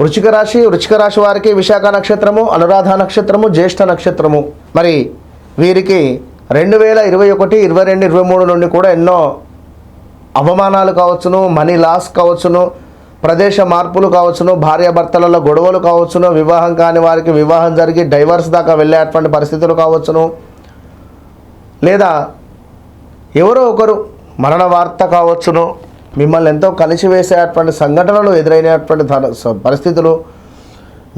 వృచ్చిక రాశి వృచ్చిక రాశి వారికి విశాఖ నక్షత్రము అనురాధ నక్షత్రము జ్యేష్ఠ నక్షత్రము. మరి వీరికి రెండు వేల ఇరవై ఒకటి ఇరవై రెండు ఇరవై మూడు నుండి కూడా ఎన్నో అవమానాలు కావచ్చును మనీ లాస్ కావచ్చును ప్రదేశ మార్పులు కావచ్చును భార్యాభర్తలలో గొడవలు కావచ్చును వివాహం కాని వారికి వివాహం జరిగి డైవర్స్ దాకా వెళ్ళేటువంటి పరిస్థితులు కావచ్చును. లేదా ఎవరో ఒకరు మరణ వార్త కావచ్చును. మిమ్మల్ని ఎంతో కలిసివేసేటువంటి సంఘటనలు ఎదురైనటువంటి పరిస్థితులు.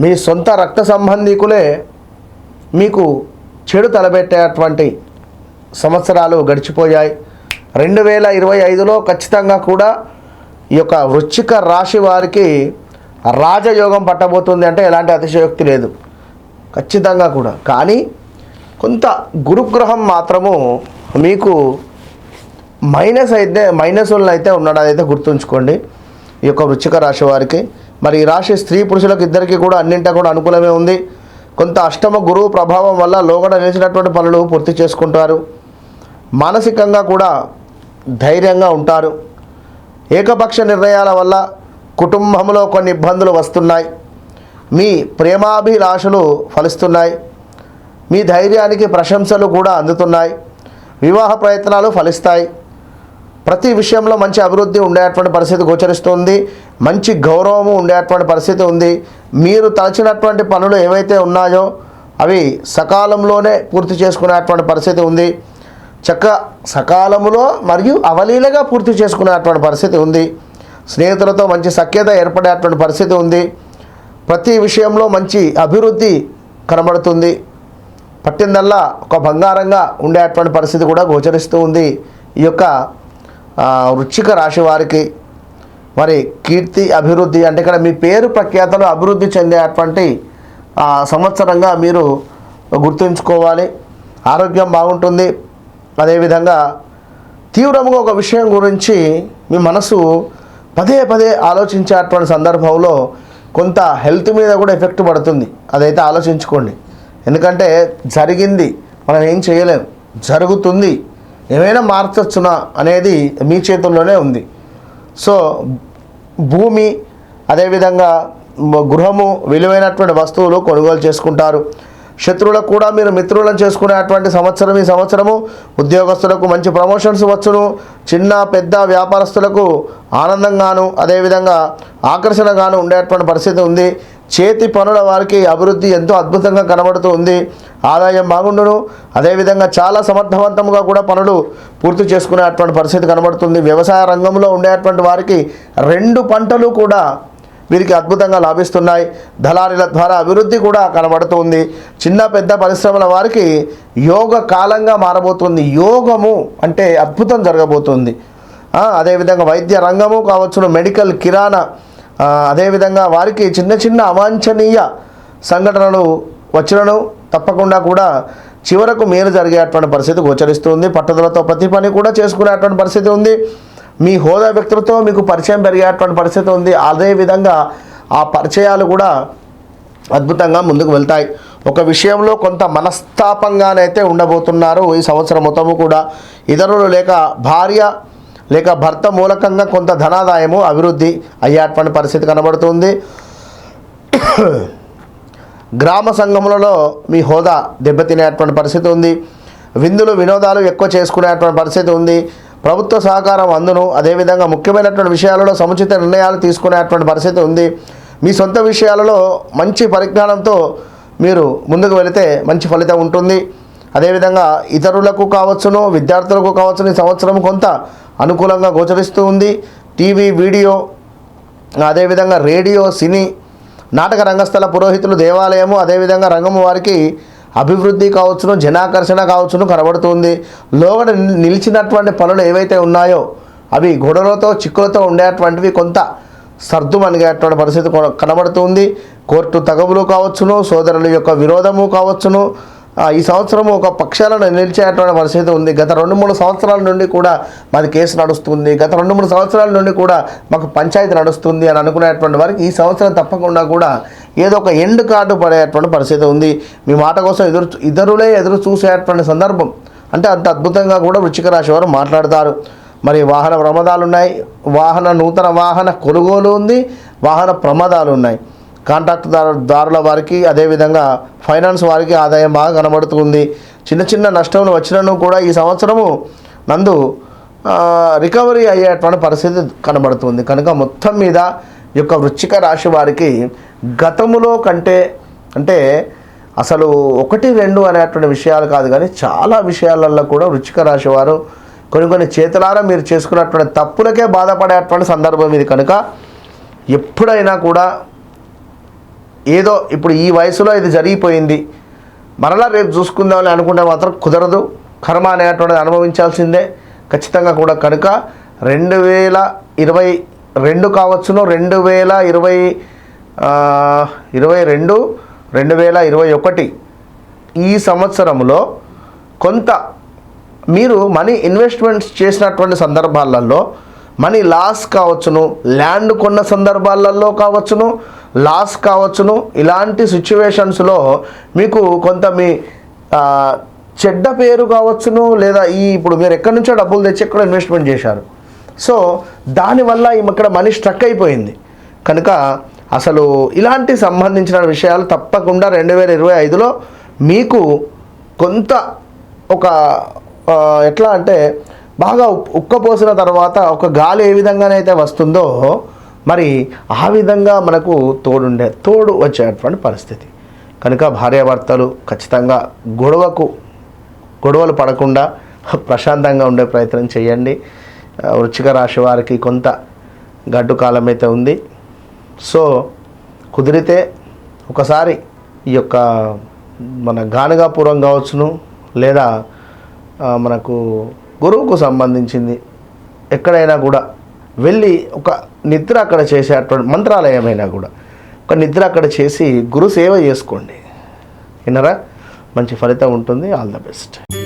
మీ సొంత రక్త సంబంధికులే మీకు చెడు తలబెట్టేటువంటి సంవత్సరాలు గడిచిపోయాయి. రెండు వేల ఇరవై ఐదులో ఖచ్చితంగా కూడా ఈ యొక్క వృశ్చిక రాశి వారికి రాజయోగం పట్టబోతుంది అంటే ఎలాంటి అతిశయోక్తి లేదు. ఖచ్చితంగా కూడా. కానీ కొంత గురుగ్రహం మాత్రము మీకు మైనస్ అయితే మైనస్లను అయితే ఉన్నాడు అదైతే గుర్తుంచుకోండి. ఈ యొక్క వృచ్చిక రాశి వారికి. మరి ఈ రాశి స్త్రీ పురుషులకు ఇద్దరికి కూడా అన్నింటా కూడా అనుకూలమే ఉంది. కొంత అష్టమ గురువు ప్రభావం వల్ల లోగడ నిలిచినటువంటి పనులు పూర్తి చేసుకుంటారు. మానసికంగా కూడా ధైర్యంగా ఉంటారు. ఏకపక్ష నిర్ణయాల వల్ల కుటుంబంలో కొన్ని ఇబ్బందులు వస్తున్నాయి. మీ ప్రేమాభిలాషలు ఫలిస్తున్నాయి. మీ ధైర్యానికి ప్రశంసలు కూడా అందుతున్నాయి. వివాహ ప్రయత్నాలు ఫలిస్తాయి. ప్రతి విషయంలో మంచి అభివృద్ధి ఉండేటువంటి పరిస్థితి గోచరిస్తుంది. మంచి గౌరవము ఉండేటువంటి పరిస్థితి ఉంది. మీరు తలచినటువంటి పనులు ఏవైతే ఉన్నాయో అవి సకాలంలోనే పూర్తి చేసుకునేటువంటి పరిస్థితి ఉంది. చక్క సకాలములో మరియు అవలీలగా పూర్తి చేసుకునేటువంటి పరిస్థితి ఉంది. స్నేహితులతో మంచి సఖ్యత ఏర్పడేటువంటి పరిస్థితి ఉంది. ప్రతి విషయంలో మంచి అభివృద్ధి కనబడుతుంది. పట్టిందల్లా ఒక బంగారంగా ఉండేటువంటి పరిస్థితి కూడా గోచరిస్తూ ఉంది. ఈ యొక్క వృచ్చిక రాశి వారికి మరి కీర్తి అభివృద్ధి అంటే ఇక్కడ మీ పేరు ప్రఖ్యాతలు అభివృద్ధి చెందేటువంటి సంవత్సరంగా మీరు గుర్తుంచుకోవాలి. ఆరోగ్యం బాగుంటుంది. అదేవిధంగా తీవ్రంగా ఒక విషయం గురించి మీ మనసు పదే పదే ఆలోచించేటువంటి సందర్భంలో కొంత హెల్త్ మీద కూడా ఎఫెక్ట్ పడుతుంది. అదైతే ఆలోచించుకోండి. ఎందుకంటే జరిగింది మనం ఏం చేయలేం. జరుగుతుంది. ఏమైనా మార్చొచ్చునా అనేది మీ చేతుల్లోనే ఉంది. సో భూమి అదేవిధంగా గృహము విలువైనటువంటి వస్తువులు కొనుగోలు చేసుకుంటారు. శత్రువులకు కూడా మీరు మిత్రులను చేసుకునేటువంటి సంవత్సరం ఈ సంవత్సరము ఉద్యోగస్తులకు మంచి ప్రమోషన్స్ వచ్చును. చిన్న పెద్ద వ్యాపారస్తులకు ఆనందంగాను అదేవిధంగా ఆకర్షణగాను ఉండేటువంటి పరిస్థితి ఉంది. చేతి పనుల వారికి అభివృద్ధి ఎంతో అద్భుతంగా కనబడుతూ ఉంది. ఆదాయం బాగుండును. అదేవిధంగా చాలా సమర్థవంతంగా కూడా పనులు పూర్తి చేసుకునేటువంటి పరిస్థితి కనబడుతుంది. వ్యవసాయ రంగంలో ఉండేటువంటి వారికి రెండు పంటలు కూడా వీరికి అద్భుతంగా లాభిస్తున్నాయి. దళారీల ద్వారా అభివృద్ధి కూడా కనబడుతుంది. చిన్న పెద్ద పరిశ్రమల వారికి యోగ కాలంగా మారబోతుంది. యోగము అంటే అద్భుతం జరగబోతుంది. అదేవిధంగా వైద్య రంగము కావచ్చును. మెడికల్ కిరాణా అదేవిధంగా వారికి చిన్న చిన్న అవాంఛనీయ సంఘటనలు వచ్చినను తప్పకుండా కూడా చివరకు మేలు జరిగేటువంటి పరిస్థితి గోచరిస్తుంది. పట్టుదలతో ప్రతి పని కూడా చేసుకునేటువంటి పరిస్థితి ఉంది. మీ హోదా వ్యక్తులతో మీకు పరిచయం పెరిగేటువంటి పరిస్థితి ఉంది. అదేవిధంగా ఆ పరిచయాలు కూడా అద్భుతంగా ముందుకు వెళ్తాయి. ఒక విషయంలో కొంత మనస్తాపంగానైతే ఉండబోతున్నారు ఈ సంవత్సరం మొత్తము కూడా. ఇతరులు లేక భార్య లేక భర్త మూలకంగా కొంత ధనాదాయము అభివృద్ధి అయ్యేటువంటి పరిస్థితి కనబడుతుంది. గ్రామ సంఘములలో మీ హోదా దెబ్బతినేటువంటి పరిస్థితి ఉంది. విందులు వినోదాలు ఎక్కువ చేసుకునేటువంటి పరిస్థితి ఉంది. ప్రభుత్వ సహకారం అందును. అదేవిధంగా ముఖ్యమైనటువంటి విషయాలలో సముచిత నిర్ణయాలు తీసుకునేటువంటి పరిస్థితి ఉంది. మీ సొంత విషయాలలో మంచి పరిజ్ఞానంతో మీరు ముందుకు వెళితే మంచి ఫలితం ఉంటుంది. అదేవిధంగా ఇతరులకు కావచ్చును విద్యార్థులకు కావచ్చును ఈ సంవత్సరం కొంత అనుకూలంగా గోచరిస్తూ ఉంది. టీవీ వీడియో అదేవిధంగా రేడియో సినీ నాటక రంగస్థల పురోహితులు దేవాలయము అదేవిధంగా రంగము వారికి అభివృద్ధి కావచ్చును జనాకర్షణ కావచ్చును కనబడుతుంది లోగడ ని- నిలిచినటువంటి పనులు ఏవైతే ఉన్నాయో అవి గొడవలతో చిక్కులతో ఉండేటువంటివి కొంత సర్దుమణిగేటువంటి పరిస్థితి కనబడుతుంది కోర్టు తగవులు కావచ్చును సోదరుల యొక్క విరోధము కావచ్చును ఈ సంవత్సరం ఒక పక్షాలను నిలిచేటువంటి పరిస్థితి ఉంది. గత రెండు మూడు సంవత్సరాల నుండి కూడా మాది కేసు నడుస్తుంది. గత రెండు మూడు సంవత్సరాల నుండి కూడా మాకు పంచాయతీ నడుస్తుంది అని అనుకునేటువంటి వారికి ఈ సంవత్సరం తప్పకుండా కూడా ఏదో ఒక ఎండ్ కార్డు పడేటువంటి పరిస్థితి ఉంది. మీ మాట కోసం ఎదురు ఇతరులే ఎదురు చూసేటువంటి సందర్భం. అంటే అంత అద్భుతంగా కూడా వృచ్చిక రాశి వారు మాట్లాడతారు. మరి వాహన ప్రమాదాలు ఉన్నాయి. వాహన నూతన వాహన కొనుగోలు ఉంది. వాహన ప్రమాదాలు ఉన్నాయి. కాంట్రాక్ట్ దారుల వారికి అదేవిధంగా ఫైనాన్స్ వారికి ఆదాయం బాగా కనబడుతుంది. చిన్న చిన్న నష్టములు వచ్చినను కూడా ఈ సంవత్సరము నందు రికవరీ అయ్యేటువంటి పరిస్థితి కనబడుతుంది. కనుక మొత్తం మీద ఈ యొక్క వృచ్చిక రాశి వారికి గతములో కంటే అంటే అసలు ఒకటి రెండు అనేటువంటి విషయాలు కాదు కానీ చాలా విషయాలలో కూడా వృచ్చిక రాశి వారు కొన్ని కొన్ని చేతులారా మీరు చేసుకున్నటువంటి తప్పులకే బాధపడేటువంటి సందర్భం ఇది. కనుక ఎప్పుడైనా కూడా ఏదో ఇప్పుడు ఈ వయసులో ఇది జరిగిపోయింది. మరలా రేపు చూసుకుందామని అనుకుంటే మాత్రం కుదరదు. కర్మ అనేటువంటిది అనుభవించాల్సిందే. ఖచ్చితంగా కూడా కనుక రెండు వేల ఇరవై రెండు కావచ్చును. రెండు వేల ఇరవై ఇరవై రెండు రెండు వేల ఇరవై ఒకటి ఈ సంవత్సరంలో కొంత మీరు మనీ ఇన్వెస్ట్మెంట్స్ చేసినటువంటి సందర్భాలలో మనీ లాస్ కావచ్చును. ల్యాండ్ కొన్న సందర్భాలలో కావచ్చును. లాస్ కావచ్చును. ఇలాంటి సిచ్యువేషన్స్లో మీకు కొంత మీ చెడ్డ పేరు కావచ్చును లేదా ఈ ఇప్పుడు మీరు ఎక్కడి నుంచో డబ్బులు తెచ్చి ఎక్కడ ఇన్వెస్ట్మెంట్ చేశారు. సో దానివల్ల ఇక్కడ మనీ స్ట్రక్ అయిపోయింది. కనుక అసలు ఇలాంటి సంబంధించిన విషయాలు తప్పకుండా రెండు వేల ఇరవై ఐదులో మీకు కొంత ఒక ఎట్లా అంటే బాగా ఉప్- ఉక్కపోసిన తర్వాత ఒక గాలి ఏ విధంగానైతే వస్తుందో మరి ఆ విధంగా మనకు తోడుండే తోడు వచ్చేటువంటి పరిస్థితి. కనుక భార్యాభర్తలు ఖచ్చితంగా గొడవకు గొడవలు పడకుండా ప్రశాంతంగా ఉండే ప్రయత్నం చేయండి. వృచ్చిక రాశి వారికి కొంత గడ్డు కాలం అయితే ఉంది. సో కుదిరితే ఒకసారి ఈ యొక్క మన గానగాపురం కావచ్చును లేదా మనకు గురువుకు సంబంధించింది ఎక్కడైనా కూడా వెళ్ళి ఒక నిద్ర అక్కడ చేసేటువంటి మంత్రాలయమైనా కూడా. ఒక నిద్ర అక్కడ చేసి గురు సేవ చేసుకోండి. విన్నరా? మంచి ఫలితం ఉంటుంది. All the best